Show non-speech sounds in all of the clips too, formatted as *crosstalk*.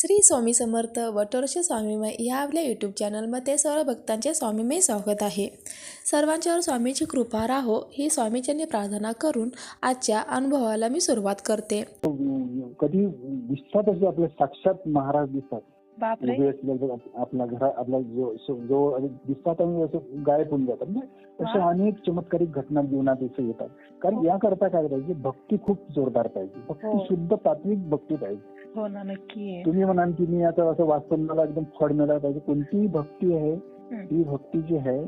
श्री स्वामी समर्थ वटोरशे स्वामीमय ह्या आपल्या यूट्यूब चॅनलमध्ये सर्व भक्तांचे स्वामीमय स्वागत आहे. सर्वांच्यावर स्वामीची कृपा राहो ही स्वामीचरणी प्रार्थना करून आजच्या अनुभवाला मी सुरुवात करते. कधी दिसतात असे आपले साक्षात महाराज दिसतात. बापरे उभे असलेले आप- आपल्या घरा आपला जो जो दिसतात आणि असं गायब होऊन जातात. ना अशा हा. अनेक चमत्कारिक घटना जीवनात इथे येतात. कारण याकरता काय पाहिजे भक्ती खूप जोरदार पाहिजे. भक्ती हो. शुद्ध तात्विक भक्ती पाहिजे. हो ना नक्की तुम्ही म्हणाल की मी आता असं मला एकदम फळ मिळायला पाहिजे. कोणतीही भक्ती आहे. ही. भक्ती जी आहे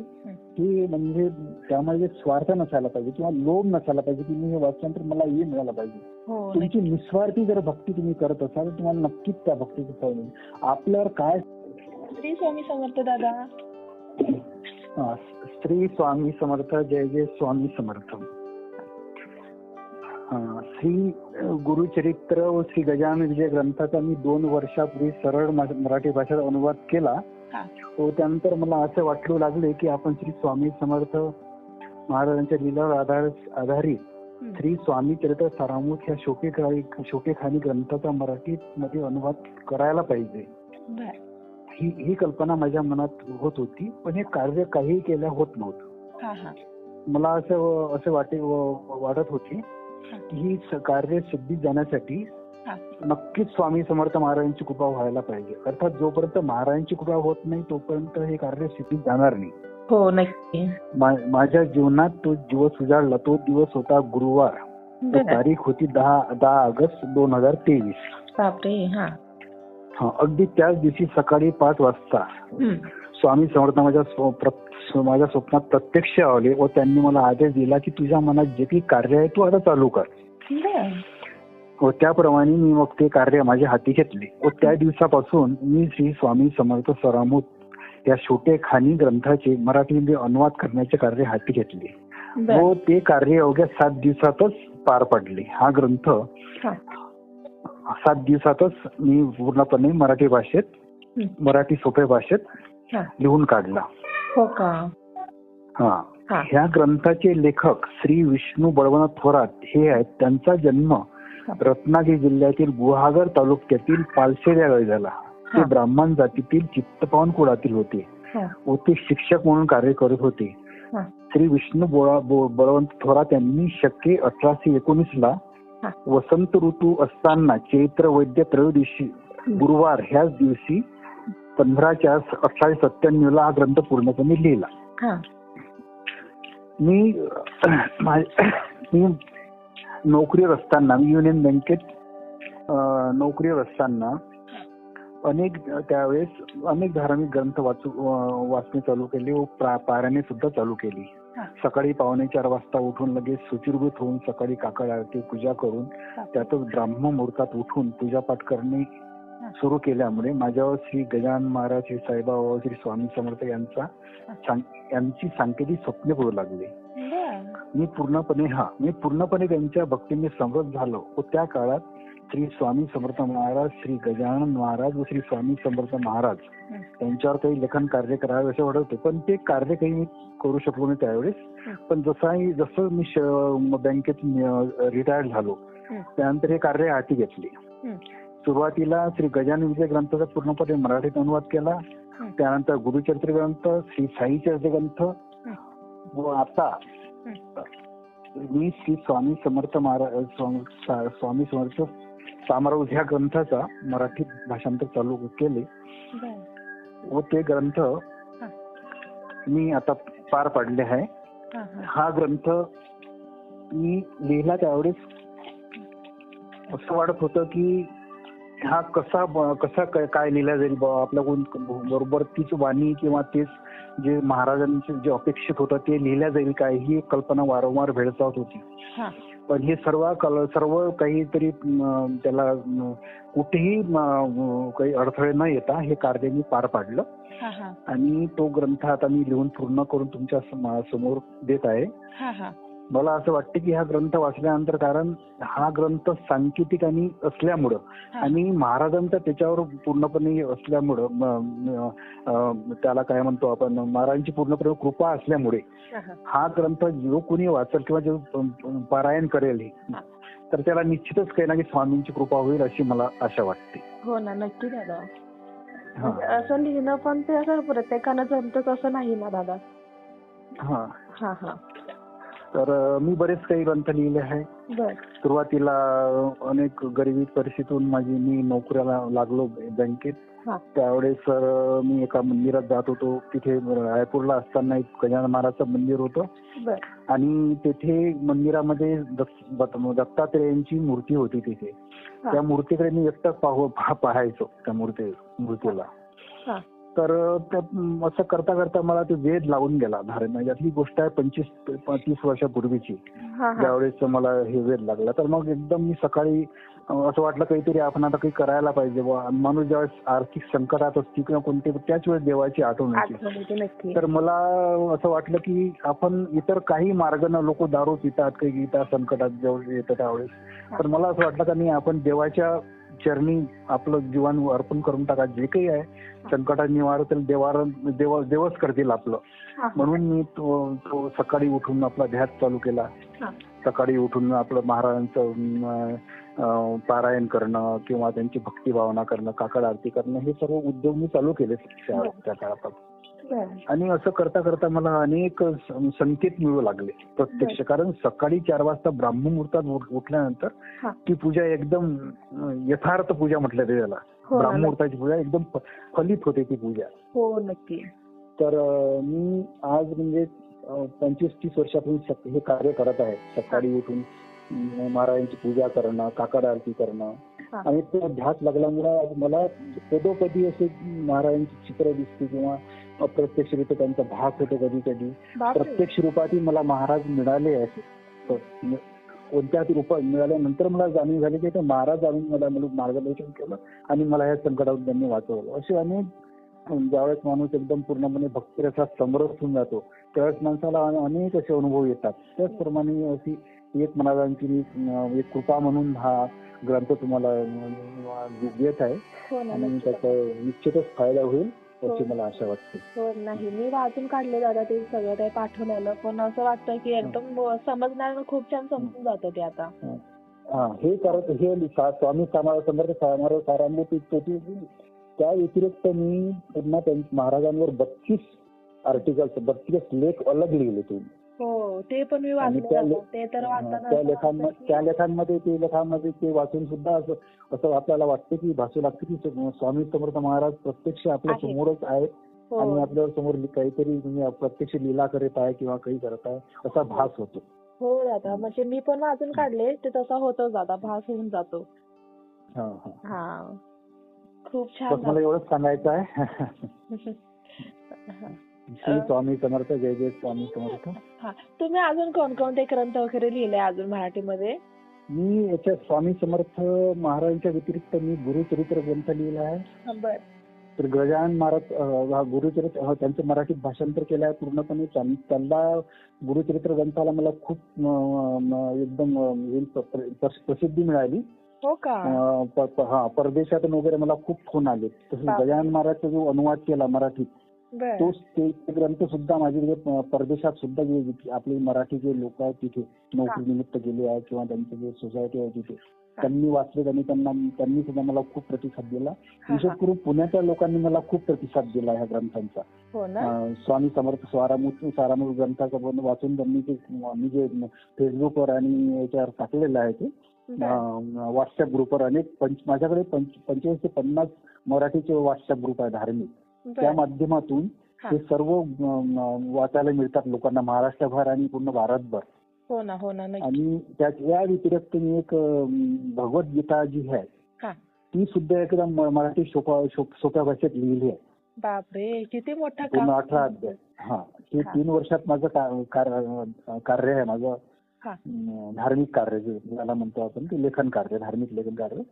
ती म्हणजे त्यामध्ये स्वार्थ नसायला पाहिजे किंवा लोभ नसायला पाहिजे की मी हे वाचल्यानंतर मला हे मिळायला पाहिजे. हो तुमची. निस्वार्थी जर भक्ती तुम्ही करत असाल तर तुम्हाला नक्कीच त्या भक्तीचं फळ मिळेल आपल्यावर काय श्री स्वामी समर्थ दादा. श्री स्वामी समर्थ जय जय स्वामी समर्थ. श्री गुरुचरित्र व श्री गजानन विजय ग्रंथाचा मी दोन वर्षापूर्वी सरळ मराठी भाषेत अनुवाद केला. व त्यानंतर मला असं वाटू लागले की आपण श्री स्वामी समर्थ महाराजांच्या लीलावर आधार आधारित. श्री स्वामी चरित्र सारामूत या शोकेखानी शोकेखानी ग्रंथाचा मराठीत मध्ये अनुवाद करायला पाहिजे. ही ही कल्पना माझ्या मनात होत होती पण हे कार्य काही केल्या होत नव्हतं. हा हा. मला असं असं वाटे वाटत होते ही. कार्य सिद्धीत जाण्यासाठी. नक्कीच स्वामी समर्थ महाराजांची कृपा व्हायला पाहिजे. अर्थात जोपर्यंत महाराजांची कृपा होत नाही तोपर्यंत हे कार्य सिद्धीत जाणार नाही. हो नक्की. माझ्या जीवनात तो दिवस उजाडला तो दिवस होता गुरुवार. तारीख होती दहा दहा ऑगस्ट दोन हजार तेवीस. हा. हा अगदी त्याच दिवशी सकाळी पाच वाजता. स्वामी समर्थ माझ्या माझ्या स्वप्नात प्रत्यक्ष आले व त्यांनी मला आदेश दिला की तुझ्या मनात जे काही कार्य आहे तू आता चालू कर. व त्याप्रमाणे मी मग ते कार्य माझ्या हाती घेतले व त्या दिवसापासून मी श्री स्वामी समर्थ सरामूत या छोटे खानी ग्रंथाचे मराठीमध्ये अनुवाद करण्याचे कार्य हाती घेतले. व ते कार्य अवघ्या सात दिवसातच पार पडले हा ग्रंथ. सात दिवसातच मी पूर्णपणे मराठी भाषेत. मराठी सोप्या भाषेत. लिहून काढला. हो का? हा. ह्या ग्रंथाचे लेखक श्री विष्णू बळवंत थोरात हे आहेत. त्यांचा जन्म रत्नागिरी जिल्ह्यातील गुहागर तालुक्यातील पालशेर या गावी झाला. ते. ब्राह्मण जातीतील चित्तपावन कुळातील होते. हा. व ते शिक्षक म्हणून कार्य करत होते. हा. श्री विष्णू बळवंत थोरात यांनी शके अठराशे एकोणीस ला. वसंत ऋतू असताना चैत्र वैद्य त्रयोदशी गुरुवार ह्याच दिवशी पंधरा चार अठराशे सत्त्याण्णव ला हा ग्रंथ पूर्णपणे लिहिला. हा. मी *clears throat* मा- *clears throat* नोकरीवर असताना मी युनियन बँकेत नोकरीवर असताना अनेक त्यावेळेस अनेक धार्मिक ग्रंथ वाचू वाचणे चालू केले व प्रा- पारायणे सुद्धा चालू केली. सकाळी पावणे चार वाजता उठून लगेच शुचिर्भूत होऊन सकाळी काकड आरती पूजा करून त्यातच ब्राह्म मुहूर्तात उठून पूजापाठ करणे सुरू केल्यामुळे माझ्यावर श्री गजानन महाराज श्री साईबाबा श्री स्वामी समर्थ यांचा यांची सांकेतिक स्वप्ने पडू लागले. मी पूर्णपणे हा मी पूर्णपणे त्यांच्या भक्तीने समृद्ध झालो व त्या काळात श्री स्वामी समर्थ महाराज श्री गजानन महाराज व श्री स्वामी समर्थ महाराज. त्यांच्यावर काही लेखन कार्य करावे असे वाटत होते पण ते कार्य काही मी करू शकलो नाही त्यावेळेस. पण जसं जसं मी बँकेत रिटायर्ड झालो. त्यानंतर हे कार्य हाती घेतले. सुरुवातीला श्री गजानन विजय ग्रंथाचा पूर्णपणे मराठीत अनुवाद केला. त्यानंतर गुरुचरित्र ग्रंथ श्री साई चरित्र ग्रंथ व आता मी श्री स्वामी समर्थ महाराज स्वामी समर्थ सामराव ह्या ग्रंथाचा मराठी भाषांतर चालू केले. व ते ग्रंथ मी आता पार पाडले आहे. हा ग्रंथ मी लिहिला त्यावेळेस असं वाटत होतं की हा कसा कसा काय लिहिला जाईल आपल्याकडून बरोबर तीच वाणी किंवा तेच जे महाराजांचे जे अपेक्षित होतं ते लिहिल्या जाईल काय ही कल्पना वारंवार भेडसावत होती हा. पण हे सर्व कल सर्व काहीतरी त्याला कुठेही काही अडथळे न येता हे कार्य मी पार पाडलं. आणि तो ग्रंथ आता मी लिहून पूर्ण करून तुमच्या सम- समोर देत आहे. मला असं वाटतं की हा ग्रंथ वाचल्यानंतर कारण हा ग्रंथ सांकेतिक आणि असल्यामुळं. आणि महाराजांचा त्याच्यावर पूर्णपणे असल्यामुळं त्याला काय म्हणतो आपण महाराजांची पूर्णपणे कृपा असल्यामुळे हा, ग्रंथ जो कोणी वाचल किंवा जो पारायण करेल. तर त्याला निश्चितच काही ना काही स्वामींची कृपा होईल अशी मला आशा वाटते. हो ना नक्की दादा. म्हणजे असं लिहिणं पण ते असं प्रत्येकानं जमतच असं नाही ना दादा? हा. हा हा. तर मी बरेच काही ग्रंथ लिहिले आहे. बर. सुरुवातीला अनेक गरिबी परिस्थितीतून माझी मी नोकऱ्याला लागलो बँकेत. त्यावेळेस सर मी एका मंदिरात जात होतो. तिथे रायपूरला असताना एक गजानन महाराजचं मंदिर होतं. आणि तेथे मंदिरामध्ये दत्त- दत्त- दत्तात्रेयांची मूर्ती होती तिथे. त्या मूर्तीकडे मी एकटाच पाहायचो त्या मूर्ती मूर्तीला. तर असं करता करता मला ते वेध लावून गेला धारण. म्हणजे ही गोष्ट आहे पंचवीस तीस वर्षापूर्वीची. त्यावेळेस मला हे वेध लागला. तर मग एकदम मी सकाळी असं वाटलं काहीतरी आपण आता काही करायला पाहिजे माणूस ज्यावेळेस आर्थिक संकटात असते किंवा कोणते त्याच वेळेस देवाची आठवण होती तर मला असं वाटलं की आपण इतर काही मार्गाने लोक दारू पितात काही गीता संकटात जेव्हा येतं त्यावेळेस. तर मला असं वाटलं का नाही आपण देवाच्या चरणी आपलं जीवन अर्पण करून टाका जे काही आहे संकटात निवारतील देवार देव देवच करतील आपलं. म्हणून मी तो तो सकाळी उठून आपला ध्यास चालू केला. सकाळी उठून आपलं महाराजांचं पारायण करणं किंवा त्यांची भक्ती भावना करणं काकड आरती करणं हे सर्व उद्योग मी चालू केले त्या त्या काळापासून. आणि असं करता करता मला अनेक संकेत मिळू लागले प्रत्यक्ष. कारण सकाळी चार वाजता ब्राह्ममुहूर्तात उठ- उठल्यानंतर हा. ती पूजा एकदम यथार्थ पूजा म्हटलं जाते त्याला. हो ब्राह्ममुहूर्ताची पूजा एकदम फलित होते ती पूजा. हो नक्की. तर मी आज म्हणजे पंचवीस तीस वर्षापासून सक- हे कार्य करत आहे. सकाळी उठून महाराजांची पूजा करणं काकड आरती करणं. आणि तो ध्यास लागल्यामुळे मला पदोपदी असे महाराजांची चित्र दिसते किंवा अप्रत्यक्षरित्या त्यांचा भाग होतो कधी कधी प्रत्यक्ष रूपातील मला महाराज मिळाले असे तर म- कोणत्या रूपात मिळाल्यानंतर मला जाणीव झाली की ते महाराज आणून मला मार्गदर्शन केलं आणि मला या संकटातून त्यांनी वाचवलं. असे अनेक ज्यावेळेस माणूस एकदम पूर्णपणे भक्तिरसात समरस होऊन जातो त्यावेळेस माणसाला अनेक असे अनुभव येतात. त्याचप्रमाणे अशी एक महाराजांची एक कृपा म्हणून हा ग्रंथ तुम्हाला देत आहे. हो आणि त्याचा निश्चितच फायदा होईल अशी हो. मला आशा वाटते. हो नाही मी वाचून काढले दादा ते सगळं ते पाठवलेलं. पण असं वाटतं की एकदम समजणार खूप छान समजून जातं ते आता. हा. हे करत हे स्वामी समाज समर्थ समारोह सारामृत इत्यादी त्या व्यतिरिक्त मी पुन्हा महाराजांवर बत्तीस आर्टिकल्स बत्तीस लेख अलग लिहिले तुम्ही. हो ते पण मी आणि वाचले त्या दादा. ले- ते तर वाचताना त्या असं लेखांमध्ये वाटतं की- लेखांमध्ये ते लेखांमध्ये ते वाचून सुद्धा असं असं आपल्याला वाटतं की भासू लागतं की स्वामी समर्थ महाराज प्रत्यक्ष आपल्या. समोरच आहेत आणि हो आपल्यासमोर लि- काहीतरी तुम्ही प्रत्यक्ष लीला करत आहे किंवा काही करत आहे असा भास होतो. हो दादा म्हणजे मी पण वाचून काढले ते तसा होतच दादा भास होऊन जातो. हा हा. हा. खूप बस छान मला एवढंच सांगायचं आहे. *laughs* *laughs* दादा. श्री स्वामी समर्थ जय जय स्वामी समर्थ. हा. तुम्ही अजून कोणकोणते ग्रंथ वगैरे लिहिले अजून मराठीमध्ये? मी याच्या स्वामी समर्थ महाराजांच्या व्यतिरिक्त मी गुरुचरित्र ग्रंथ लिहिला आहे. तर गजानन महाराज हा गुरुचरित्र त्यांचं मराठीत भाषांतर केलं आहे पूर्णपणे. त्यां- त्यांना गुरुचरित्र ग्रंथाला मला खूप एकदम प्र- प्रसिद्धी मिळाली. हो का? हा परदेशातून वगैरे मला खूप फोन आले. तसंच बापरे. गजानन महाराजचा जो अनुवाद केला मराठीत ते ते ग्रंथ सुद्धा माझे परदेशात सुद्धा आपले मराठी जे लोक आहेत तिथे नोकरी निमित्त गेले आहेत किंवा त्यांचे जे सोसायटी आहे तिथे त्यांनी वाचले आणि त्यांना त्यांनी सुद्धा मला खूप प्रतिसाद दिला. विशेष. करून पुण्याच्या लोकांनी मला खूप प्रतिसाद दिला ह्या ग्रंथांचा. हो स्वामी समर्थ स्वारामूर्त सारामूर्त ग्रंथाचा पण वाचून त्यांनी ते मी जे फेसबुकवर आणि याच्यावर टाकलेलं आहे ते व्हॉट्सअप ग्रुपवर अनेक पंच माझ्याकडे पंच पंचवीस ते पन्नास मराठीचे व्हॉट्सअप ग्रुप आहे धार्मिक. त्या माध्यमातून. हे. सर्व वाचायला मिळतात लोकांना महाराष्ट्रभर आणि पूर्ण भारतभर. हो ना हो ना आणि त्या या व्यतिरिक्त मी एक भगवद्गीता जी आहे हा. ती सुद्धा एकदम मराठी सोपा सोप- सोप्या भाषेत लिहिली आहे. बापरे किती मोठं अठरा अध्याय. हा. हे. तीन वर्षात माझं कार्य आहे माझं. धार्मिक कार्य जे ज्याला म्हणतो आपण ते लेखन कार्य धार्मिक लेखन कार्य.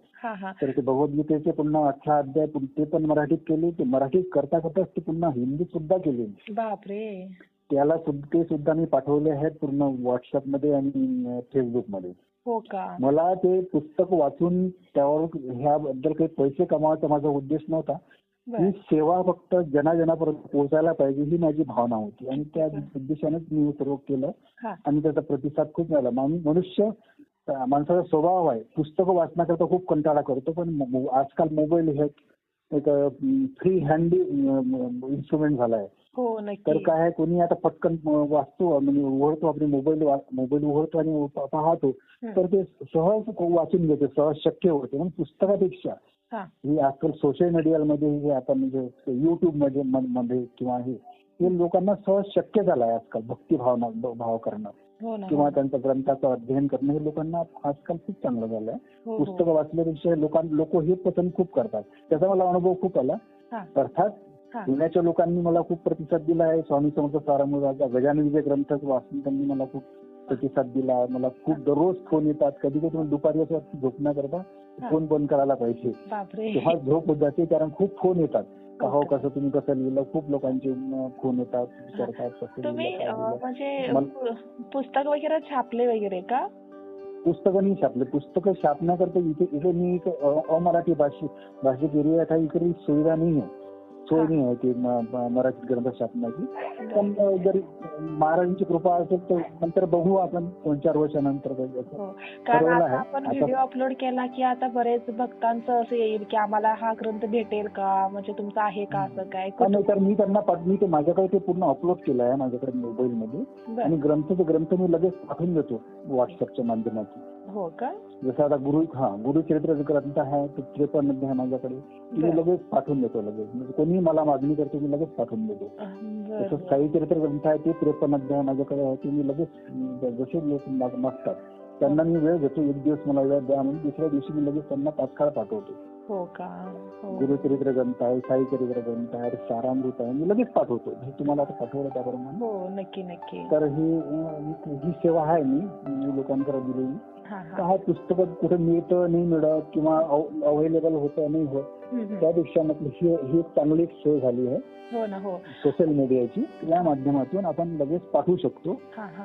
तर ते भगवद्गीतेचे पुन्हा अठरा अध्याय ते पण मराठीत केले ते मराठीत करता करताच ते पुन्हा हिंदीत सुद्धा केले. बापरे. त्याला ते सुद्धा मी पाठवले आहेत पूर्ण व्हॉट्सअपमध्ये आणि फेसबुकमध्ये हो मला ते पुस्तक वाचून त्यावर ह्याबद्दल काही पैसे कमावायचा माझा उद्देश नव्हता. ही सेवा फक्त जनाजनापर्यंत पोहोचायला पाहिजे ही माझी भावना होती. आणि त्या उद्देशानेच मी सर्व केलं. हा. आणि त्याचा प्रतिसाद खूप मिळाला. मनुष्य माणसाचा स्वभाव आहे. पुस्तकं वाचण्याकरता खूप कंटाळा करतो पण आजकाल मोबाईल हे एक फ्री हँडी इन्स्ट्रुमेंट झाला आहे हो तर काय आहे कोणी आता पटकन वाचतो म्हणजे उघडतो आपली मोबाईल मोबाईल उघडतो आणि पाहतो. हं. तर ते सहज वाचून घेते सहज शक्य होते. म्हणून पुस्तकापेक्षा हा ही आजकाल सोशल मीडियामध्ये हे आता म्हणजे युट्यूबमध्ये मध्ये किंवा हे हे लोकांना सहज शक्य झालं आहे आजकाल भक्तिभावना ब- भाव करणं हो किंवा त्यांचं ग्रंथाचं अध्ययन करणं हे लोकांना आजकाल खूप चांगलं झालं आहे हो, हो. पुस्तकं वाचल्यापेक्षा लोकां लोक हे पसंत खूप करतात त्याचा मला अनुभव खूप आला हा. अर्थात हा. पुण्याच्या लोकांनी मला खूप प्रतिसाद दिला आहे स्वामी समर्थ सारामृताचा गजानन ग्रंथ वाचून त्यांनी मला खूप प्रतिसाद दिला मला खूप दररोज फोन येतात कधी कधी दुपारी असं झोपण्याकरता हा. फोन बंद करायला पाहिजे. तेव्हा झोप होत जाते कारण खूप फोन येतात. का हो? कसं तुम्ही कसं लिहिलं? खूप लोकांचे फोन येतात विचारतात तुम्ही. म्हणजे पुस्तक वगैरे छापले वगैरे का? पुस्तकं नाही छापले. पुस्तकं छापण्याकरता इथे इथे मी एक अमराठी भाषिक भाषिक एरियात इकडे सुविधा नाही आहे सोय. नाही आहे ती मराठी ग्रंथ छापण्याची पण जर महाराजांची कृपा असेल तर नंतर बघू आपण दोन चार वर्षानंतर. हो कारण. आपण व्हिडिओ अपलोड केला की आता बरेच भक्तांचं असं येईल की आम्हाला हा ग्रंथ भेटेल का म्हणजे तुमचा आहे का असं काय नाही तर मी त्यांना मी ते माझ्याकडे ते पूर्ण अपलोड केलं आहे माझ्याकडे मोबाईलमध्ये बरं. आणि ग्रंथचे ग्रंथ मी लगेच पाठवून देतो व्हॉट्सअपच्या माध्यमातून हो का? जसं आता गुरु हा गुरुचरित्र ग्रंथ आहे तो त्रेपन्न अध्याय आहे माझ्याकडे. मी. लगेच पाठवून देतो लगेच. म्हणजे कोणी मला मागणी करते मी लगेच पाठवून देतो. अं, बरं, तसं बरं. साई चरित्र ग्रंथ आहे ते त्रेपन्न अध्याय माझ्याकडे आहे ते मी लगेच जसे लोक माग- मागतात. त्यांना मी वेळ घेतो एक दिवस मला वेळ द्या म्हणून दुसऱ्या दिवशी मी लगेच त्यांना तात्काळ पाठवतो. हो का? हो. गुरुचरित्र ग्रंथ आहे साई चरित्र ग्रंथ आहे सारामृत आहे मी लगेच पाठवतो. हे तुम्हाला आता पाठवलं त्याप्रमाणे. हो नक्की नक्की. तर ही ही सेवा आहे मी मी लोकांकडे दिलेली. हा हा. हा पुस्तक कुठे मिळतं नाही मिळत किंवा अवेलेबल होतं नाही होत. त्यापेक्षा म्हटलं ही ही एक चांगली एक सोय झाली आहे. हो ना हो. सोशल मीडियाची. या माध्यमातून आपण लगेच पाठवू शकतो. हा हा.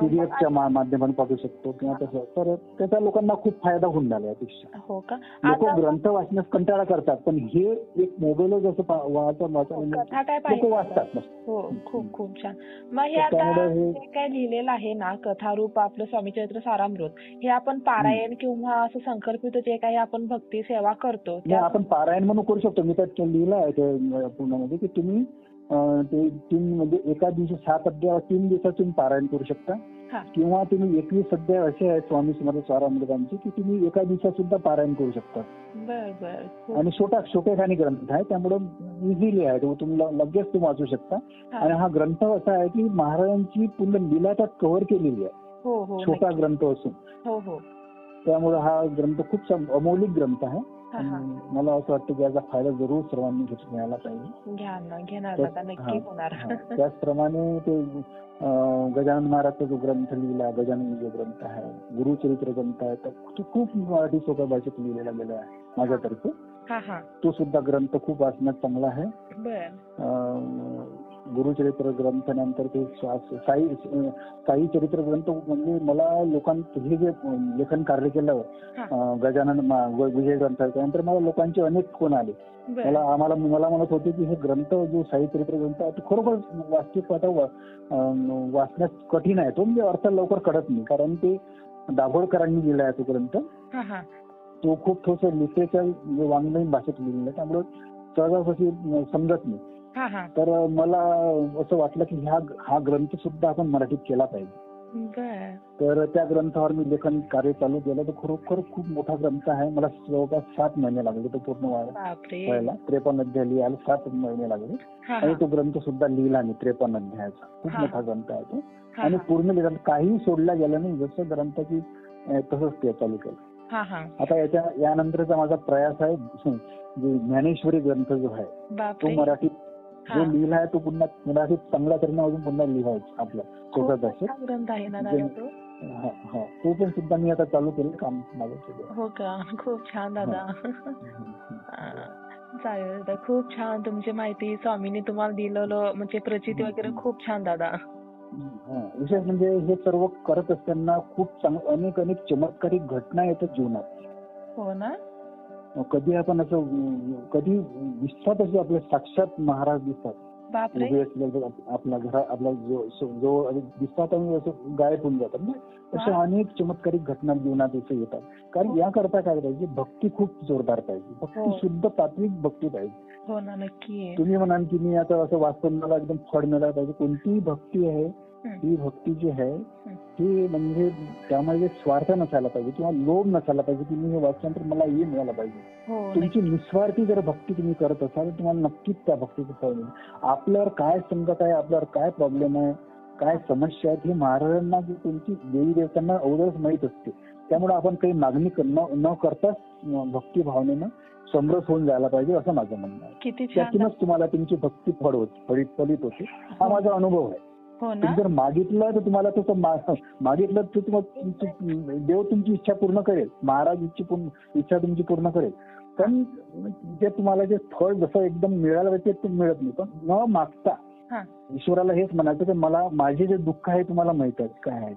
पीडीएफच्या माध्यमातून पाठवू शकतो किंवा तसं. तर त्याचा लोकांना खूप फायदा होऊन झाला यापेक्षा. हो का? लोक ग्रंथ वाचण्यास कंटाळा करतात पण हे एक मोबाईलवर जसं पा- वाचा वाचा कथा काय लोक वाचतात हो खूप खूप छान. मग हे आता हे- काय लिहिलेलं आहे ना कथारूप आपलं स्वामी चरित्र सारामृत हे आपण पारायण किंवा असं संकल्पित जे काही आपण भक्ती सेवा करतो नाही त्या- आपण पारायण म्हणून करू शकतो. मी त्यात लिहिलं आहे ते पूर्णमध्ये की तुम्ही अं, ते तीन म्हणजे एका दिवशी सात अध्याय तीन दिवसात तुम्ही पारायण करू शकता. किंवा तुम्ही एकवीस अध्याय असे आहेत स्वामी समर्थ स्वारामृतांचे की तुम्ही एका दिवसात सुद्धा पारायण करू शकता. बर बर. खूप आणि छोटा छोटेखानी ग्रंथ आहे त्यामुळे इझिली आहे. तो तुम्ही ल- लगेच तुम्ही वाचू शकता. आणि हा ग्रंथ असा आहे की महाराजांची पूर्ण लीला त्यात कव्हर केलेली आहे. हो हो छोटा. ग्रंथ असून. हो हो. त्यामुळे हा ग्रंथ खूप अमौलिक ग्रंथ आहे. मला असं वाटतं की याचा फायदा जरूर सर्वांनी घ्यायला पाहिजे. त्याचप्रमाणे ते गजानन महाराजचा जो ग्रंथ लिहिला गजानन जो ग्रंथ आहे गुरुचरित्र ग्रंथ आहे तर तो खूप मराठी सोप्या भाषेत लिहिलेला गेला आहे माझ्यातर्फे. तो सुद्धा ग्रंथ खूप वाचण्यात चांगला आहे. गुरुचरित्र ग्रंथ नंतर ते साई साई चरित्र ग्रंथ म्हणजे मला लोकांत हे जे लेखन कार्य केलं गजानन विजय ग्रंथ त्यानंतर मला लोकांचे अनेक फोन आले. मला आम्हाला मला म्हणत होते की हे ग्रंथ जो साई चरित्र ग्रंथ आहे तो खरोखर वास्तविक अं, वाचण्यास कठीण आहे. तो म्हणजे अर्थ लवकर कळत नाही. कारण ते दाभोळकरांनी लिहिला आहे तो ग्रंथ. तो खूप थोडस लिटरेचर वाङ्मयीन भाषेत लिहिलेला आहे. त्यामुळे सहजासहजी समजत नाही. तर मला असं वाटलं की ह्या हा ग्रंथ सुद्धा आपण मराठीत केला पाहिजे. तर त्या ग्रंथावर मी लेखन कार्य चालू केलं. तर खरोखर खूप मोठा ग्रंथ आहे. मला जवळपास सात महिने लागले. तो पूर्ण व्हायला. त्रेपन्न अध्याय लिहायला सात महिने लागले. आणि तो ग्रंथ सुद्धा लिहिला मी त्रेपन्न अध्यायाचा. खूप. मोठा ग्रंथ आहे तो. आणि. पूर्ण लिहिला काही सोडला गेला नाही. जसं ग्रंथाची तसंच ते चालू केलं. आता याच्या यानंतरचा माझा प्रयास आहे जे ज्ञानेश्वरी ग्रंथ जो आहे तो मराठीत जो लिहिला आहे तो पुन्हा मराठीत चांगल्या तऱ्हेने अजून पुन्हा लिहायचा भाषेत. मोठा ग्रंथ आहे ना दादा तो. हा हा. तो पण सुद्धा मी आता चालू केलं काम माझं सगळं. हो का? खूप छान दादा. *laughs* चालेल दादा खूप छान तुमची माहिती स्वामींनी तुम्हाला दिलेलं म्हणजे प्रचिती वगैरे खूप छान दादा. हा, विशेष म्हणजे हे सर्व करत असताना खूप चांग अनेक अनेक चमत्कारिक घटना येतात जीवनात. हो ना? कधी आपण असं कधी दिसतात असे आपले साक्षात महाराज दिसतात. बापरे. उभे असले तर आप- आपला घरा आपला जो जो- जो दिसतात आणि असं गायब होऊन जातात. ना अशा हा. अनेक चमत्कारिक घटना जीवनात इथे येतात. कारण याकरता काय पाहिजे भक्ती खूप जोरदार पाहिजे. हो. भक्ती शुद्ध तात्विक भक्ती पाहिजे. हो ना नक्की तुम्ही म्हणाल की मी आता असं वाचून मला एकदम फळ मिळायला पाहिजे कोणतीही भक्ती आहे हं. ही भक्ती जी आहे ती म्हणजे त्यामध्ये स्वार्थ नसायला पाहिजे किंवा लोभ नसायला पाहिजे की मी हे वाचल्यानंतर मला हे मिळायला पाहिजे. हो तुमची निस्वार्थी जर भक्ती तुम्ही करत असाल तर तुम्हाला नक्कीच त्या भक्तीचं फळ मिळेल. आपल्यावर काय संकट आहे आपल्यावर काय प्रॉब्लेम आहे काय समस्या आहेत हे महाराजांना जी तुमची देवी देवतांना अगोदरच माहीत असते. त्यामुळे आपण काही मागणी न करताच भक्ती भावनेनं समरस होऊन जायला पाहिजे असं माझं म्हणणं आहे. त्यातूनच तुम्हाला तुमची भक्ती फळ होत फळीत फलित होते. हा माझा अनुभव आहे. हो ना? तुम्ही जर मागितलं तर तुम्हाला तसं मागितलं तर तुम्हाला देव तुमची इच्छा पूर्ण करेल. महाराज इच्छा तुमची पूर्ण करेल. पण जे तुम्हाला जे फळ जसं एकदम पाहिजे ते मिळत नाही. पण न मागता हा. ईश्वराला हेच म्हणायचं की मला माझे जे दुःख आहे तुम्हाला माहीत आहे काय आहे?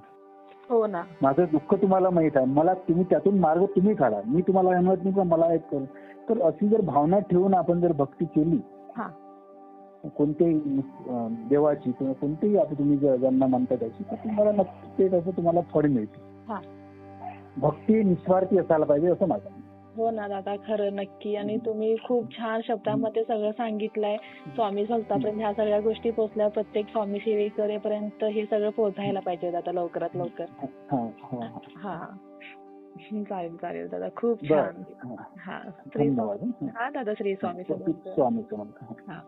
हो ना. माझं दुःख तुम्हाला माहीत आहे. मला तुम्ही त्यातून मार्ग तुम्ही काढा. मी तुम्हाला हे म्हणत नाही मला एक करू. तर अशी जर भावना ठेवून आपण जर भक्ती केली हा. कोणत्याही देवाची किंवा कोणतेही आता तुम्ही ज- ज्यांना म्हणता त्याची तर तुम्हाला नक्की ते त्याचं तुम्हाला फळ मिळते हा. भक्ती निस्वार्थी असायला पाहिजे असं माझं. हो ना दादा खरं नक्की आणि तुम्ही खूप छान शब्दामध्ये सगळं सांगितलंय स्वामी भक्तापर्यंत ह्या सगळ्या गोष्टी पोहोचल्या प्रत्येक स्वामी सेवेकरेपर्यंत हे सगळं पोहोचायला पाहिजे दादा लवकरात लवकर हा, चालेल चालेल दादा खूप. छान हा. श्री स्वामी हं. दादा श्री स्वामी स्वामी हा